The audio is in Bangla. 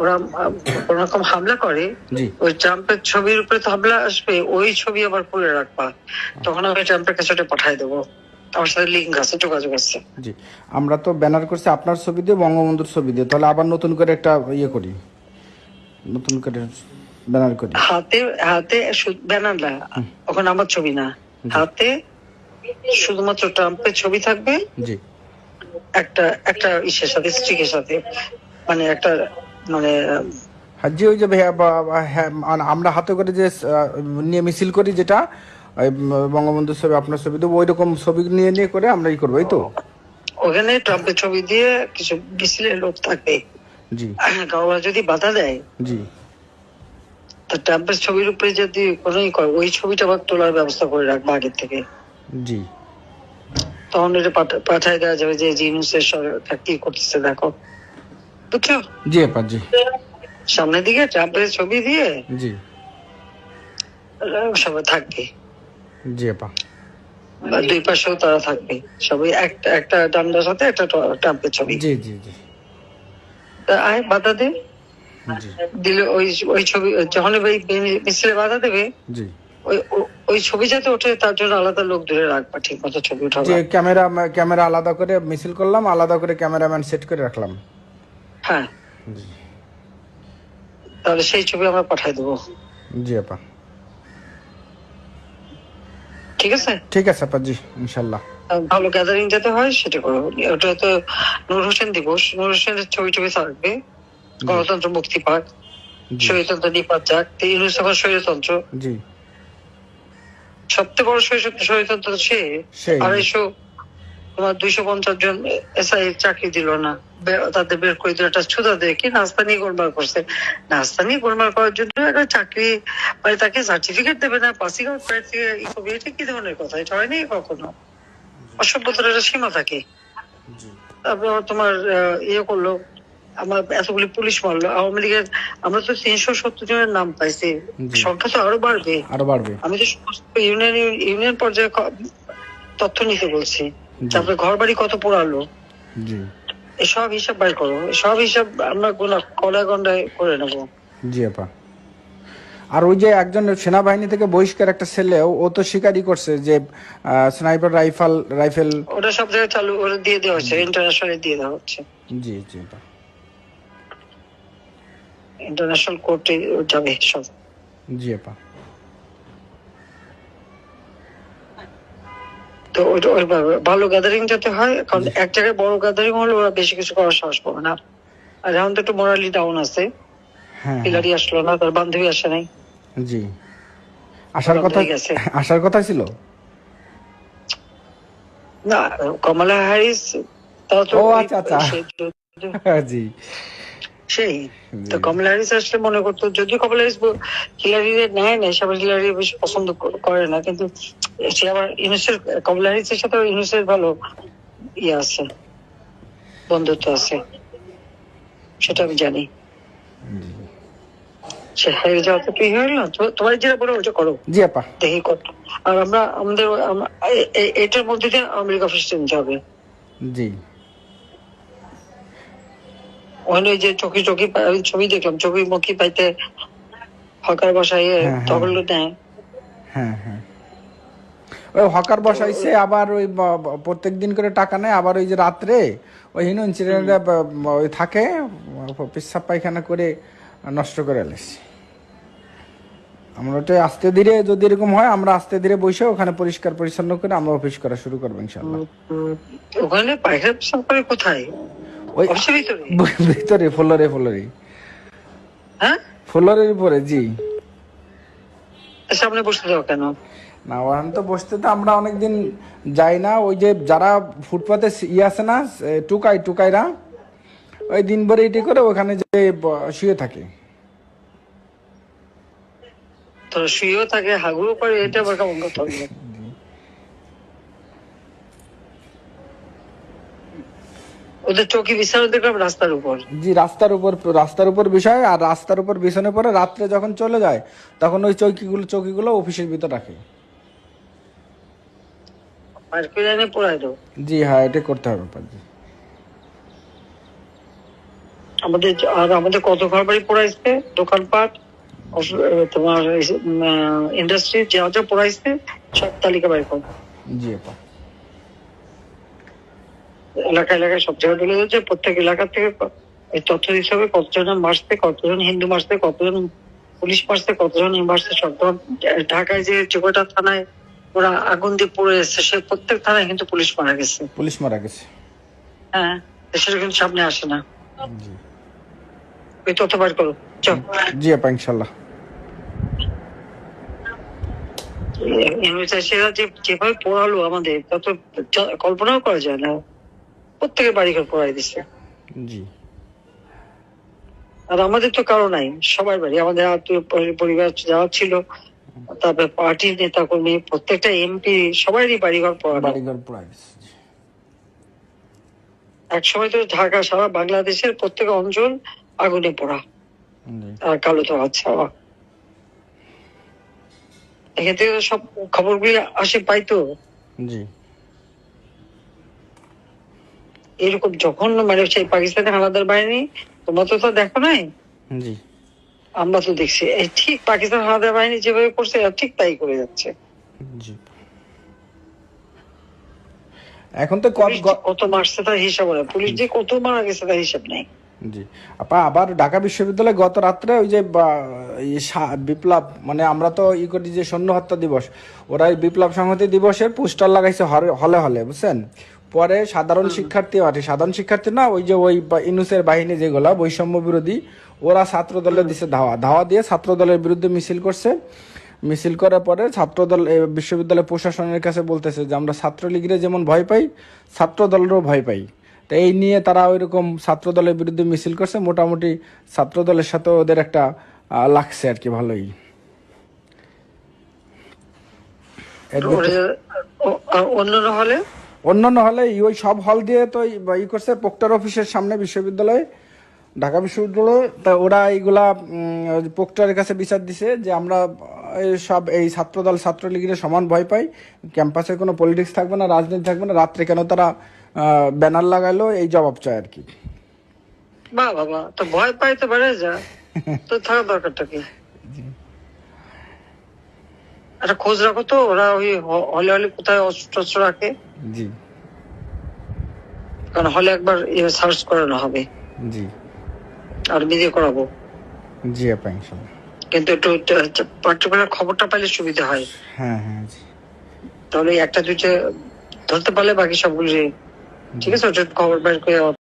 ওরা কোন রকম হামলা করে ওই ট্রাম্পের ছবির উপরে তো হামলা আসবে ওই ছবি আবার খুলে রাখবা। তখন আমি ট্রাম্পের কাছে ওটা পাঠাই দেবো। আমার সাথে লিঙ্ক আছে যোগাযোগ আছে। জি। আমরা তো ব্যানার করছি আপনার ছবি দিয়ে বঙ্গবন্ধুর ছবি দিয়ে। তাহলে আবার নতুন করে একটা ইয়ে করি। নতুন করে ব্যানার করি। হাতে হাতে ব্যানার না ওখানে আমার ছবি না। হাতে শুধুমাত্র ট্রাম্পের ছবি থাকবে। জি। একটা একটা ইসের সাথে স্ট্রিকের সাথে মানে একটা মানে আর ওই যে হ্যাঁ, মানে আমরা হাতে করে যে নিয়ে মিছিল করি যেটা ওই বঙ্গবন্ধুর ছবি আপনার ছবি দেবো ওই রকম ছবি নিয়ে নিয়ে করে আমরা ই করব এই তো? ওখানে ট্রাম্পের ছবি দিয়ে কিছু মিছিলের লোক থাকবে। জি। কারণ ওরা যদি বাধা দেয় জি। তো ট্রাম্পের ছবির উপরে যদি কোনো ওই ছবিটা আবার তোলার ব্যবস্থা করে রাখব আগের থেকে। জি। তখন এটা পাঠা- পাঠায় দেওয়া যাবে যে জিনিসের সরকার কি করতেছে দেখো। বুঝছ জি আপা জি। সামনের দিকে ছবি দিয়ে জি। সবাই থাকবে। জি আপা। দুই পাশেও তারা থাকবে। সবাই একটা একটা ডান্ডার সাথে একটা ট্রাম্পের ছবি। জি জি জি। তা আয় বাধা দে। দিলে ওই ওই ছবি যখন ওই মিছিলে বাধা দেবে জি। ওই ওই ছবি যাতে ওঠে তার জন্য আলাদা লোক ধরে রাখবা ঠিক মতো ছবি উঠাবা। ক্যামেরা ক্যামেরা আলাদা করে মিছিল করলাম আলাদা করে ক্যামেরাম্যান সেট করে রাখলাম। হ্যাঁ। তাহলে সেই ছবি আমরা পাঠাই দেবো। জি আপা। ঠিক আছে? ঠিক আছে আপা জি ইনশাল্লাহ। ভালো গ্যাদারিং যাতে হয় সেটা করো। ওটা তো নূর হোসেন দিবস। নূর হোসেনের ছবি টবি থাকবে। গণতন্ত্র মুক্তি পাক। স্বৈরতন্ত্র নিপাত যাক। ইউনুস এখন স্বৈরতন্ত্র জি। সবচেয়ে বড় স্বৈর- স্বৈরতন্ত্র সে। আড়াইশো তোমার দুইশো পঞ্চাশ জন এসআই চাকরি দিল না। তাদের বের করে দিল একটা ছুতা দিয়ে কি গোলমাল করছে। গোলমাল করার জন্য একটা চাকরি মানে তাকে সার্টিফিকেট দেবে না পাসিং আউট থেকে ই করবে এটা কি ধরনের কথা? এটা হয়নি কখনো? অসভ্যতার একটা সীমা থাকে। তারপর তোমার ইয়ে করল আমার এতগুলি পুলিশ মারলো আওয়ামী লীগের আমরা তো তিনশো সত্তর জনের নাম পাইছি। সংখ্যা তো আরও বাড়বে। আরও বাড়বে। আমি তো সমস্ত ইউনিয়ন ইউনিয়ন পর্যায়ে তথ্য নিতে বলছি। তারপরে ঘর বাড়ি কত পোড়ালো? জি। এসব হিসাব বাইর করো সব হিসাব আমরা গোনা কলায় গন্ডায় করে নেব। জি আপা। আর ওই যে একজন সেনাবাহিনী থেকে বহিষ্কার একটা ছেলে ও- তো স্বীকারই করছে যে স্নাইপার রাইফেল রাইফেল ওটা সব জায়গায় চালু ওটা দিয়ে দেওয়া হচ্ছে ইন্টারন্যাশনালে দিয়ে দেওয়া হচ্ছে। জি জি ইন্টারন্যাশনাল কোর্টে যাবে সব। জি আপা। তো ওইটা ওইভাবে ভালো গ্যাদারিং যাতে হয় কারণ এক জায়গায় বড় গ্যাদারিং হলে ওরা বেশি কিছু করার সাহস পাবে না। আর এখন তো একটু মোরালি ডাউন আছে। হ্যাঁ হ্যাঁ, পিলারি আসলো না তার বান্ধবী আসে নাই। জি। আসার কথা আসার কথা ছিল? না কমলা হ্যারিস তাও তো আচ্ছা, আচ্ছা। জি। সেই। তো কমলা হ্যারিস আসলে মনে করতো যদিও কমলা হ্যারিস হিলারি নেয় না সবাই হিলারি বেশি পছন্দ করে না। কিন্তু সে আবার ইউনুসের কমলা হ্যারিসের সাথে ইউনুসের ভালো ইয়ে আছে বন্ধুত্ব আছে সেটা আমি জানি। সে হেরে যাওয়া তো কি তোমার যেটা বলো ওটা করো। জি আপা। দেখি কত আর আমরা আমাদের আম- এ- এ- এটার মধ্যে দিয়ে আমেরিকা জি। ওখানে যে ওই ছবি দেখলাম চোখে মুখি পাইতে হকার বসাই হ্যাঁ, হ্যাঁ। তখন নেয়। হ্যাঁ হ্যাঁ। ওই হকার বসাইছে আবার ওই প্রত্যেক দিন করে টাকা নেয় আবার ওই যে রাত্রে ওই হিনো ইনসিডেন্ট ওই থাকে পেশাব পায়খানা করে নষ্ট করে এলেছি আমরা ওটা আস্তে ধীরে যদি এরকম হয় আমরা আস্তে ধীরে বসে ওখানে পরিষ্কার পরিচ্ছন্ন করে আমরা অফিস করা শুরু করব ইনশাল্লাহ ওখানে পায়খানা কোথায়? ওই ভিতরে? ফ্লোরে ফ্লোরে। হ্যাঁ? ফ্লোরের উপরে জি। সামনে বসতে দাও কেন? না ওখানে তো বসতে তো আমরা অনেকদিন যাই না। ওই যে যারা ফুটপাতে ইয়ে আছে না টুকাই টুকাইরা ওই দিন ভরে এটি করে ওখানে যে শুয়ে থাকে। তো শুয়েও থাকে হাগুও করে এটা আবার কেমন কথা ওদের চৌকি বিছানো দেখলাম রাস্তার উপর। জি রাস্তার উপর রাস্তার উপর বিষয় আর রাস্তার উপর বিছানে পরে রাত্রে যখন চলে যায় তখন ওই চৌকিগুলো চৌকিগুলো অফিসের ভিতর রাখে। পড়াই দাও। জি হ্যাঁ এটা করতে হবে আমাদের আর আমাদের কত ঘর বাড়ি পড়াইছে? দোকানপাট তোমার ইন্ডাস্ট্রি যা যা পড়াইছে সব তালিকা কর। জি আপা। এলাকা এলাকায় সব জায়গায় দিচ্ছে প্রত্যেক এলাকা থেকে এই তথ্য দিতে হবে কতজন মারছে কতজন হিন্দু মারছে কতজন পুলিশ মারছে কতজন মারছে সব ধর- ঢাকায় যে চোখটা থানায় ওরা আগুন দিয়ে পড়ে এসছে সে প্রত্যেক থানায় কিন্তু পুলিশ মারা গেছে। পুলিশ মারা গেছে। হ্যাঁ সেটা কিন্তু সামনে আসে না। ওই তথ্য বার করো। জি আপা ইনশাল্লাহ। যে যেভাবে পড়ালো আমাদের তা তো কল্পনাও করা যায় না। প্রত্যেকের বাড়ি ঘর পড়াই দিচ্ছে জি। আর আমাদের তো কারও নাই সবার বাড়ি। আমাদের আত্মীয় পরিবার যারা ছিল তারপরে পার্টির নেতা কর্মী প্রত্যেকটা এমপি সবারই বাড়িঘর পড়ানো। বাড়িঘর। এক সময় তো ঢাকা সারা বাংলাদেশের প্রত্যেক অঞ্চল আগুনে পড়া। আর কালো তো এখান থেকে তো সব খবরগুলি আসে পাইতো জি। এরকম জঘন্য মানে সেই পাকিস্তানি হানাদার বাহিনী তোমরা তো তা দেখো নাই? জি। আমরা তো দেখছি। এই ঠিক পাকিস্তান হানাদার বাহিনী যেভাবে করছে ঠিক তাই করে যাচ্ছে। এখন তো কত মারছে তার হিসাব নেই। পুলিশ যে কত মারা গেছে তার হিসাব নেই। জি। আপা আবার ঢাকা বিশ্ববিদ্যালয়ে গত রাত্রে ওই যে বিপ্লব মানে আমরা তো ই করি যে সৈন্য হত্যা দিবস ওরা বিপ্লব সংহতি দিবসের পোস্টার লাগাইছে হলে হলে বুঝছেন? পরে সাধারণ শিক্ষার্থী আর সাধারণ শিক্ষার্থী না ওই যে ওই ইনুসের বাহিনী যেগুলা বৈষম্য বিরোধী ওরা ছাত্র দলে দিছে ধাওয়া। ধাওয়া দিয়ে ছাত্র দলের বিরুদ্ধে মিছিল করছে। মিছিল করার পরে ছাত্রদল বিশ্ববিদ্যালয় প্রশাসনের কাছে বলতেছে যে আমরা ছাত্রলীগের যেমন ভয় পাই ছাত্র দলেরও ভয় পাই। তো এই নিয়ে তারা ওইরকম ছাত্র দলের বিরুদ্ধে মিছিল করছে। মোটামুটি ছাত্র দলের সাথে ওদের একটা লাগছে আর কি ভালোই। অন্যান্য হলে? অন্যান্য হলে ই- ওই সব হল দিয়ে তো ই- করছে পোক্টার অফিসের সামনে বিশ্ববিদ্যালয়ে ঢাকা বিশ্ববিদ্যালয়ে। তা ওরা এইগুলা পোক্টারের কাছে বিচার দিছে যে আমরা সব এই ছাত্রদল ছাত্রলীগের সমান ভয় পাই। ক্যাম্পাসে কোনো পলিটিক্স থাকবে না রাজনীতি থাকবে না। রাত্রে কেন তারা ব্যানার লাগাইলো এই জবাব চায় আর কি। বা বাবা তো ভয় পাই তো বেড়ে যা। তো থাকার দরকারটা কি? একটা খোঁজ রাখো তো ওরা ওই হলে হলে কোথায় অস্ত্র রাখে? জি। কারণ হলে একবার সার্চ করানো হবে। জি। আর নিজে করাবো। জি আপা ইনশাআল্লাহ কিন্তু একটু পার্টিকুলার খবরটা পাইলে সুবিধা হয়। হ্যাঁ হ্যাঁ জি। তাহলে একটা দুইটা ধরতে পারলে বাকি সবগুলো ঠিক আছে? ওটা খবর বের করে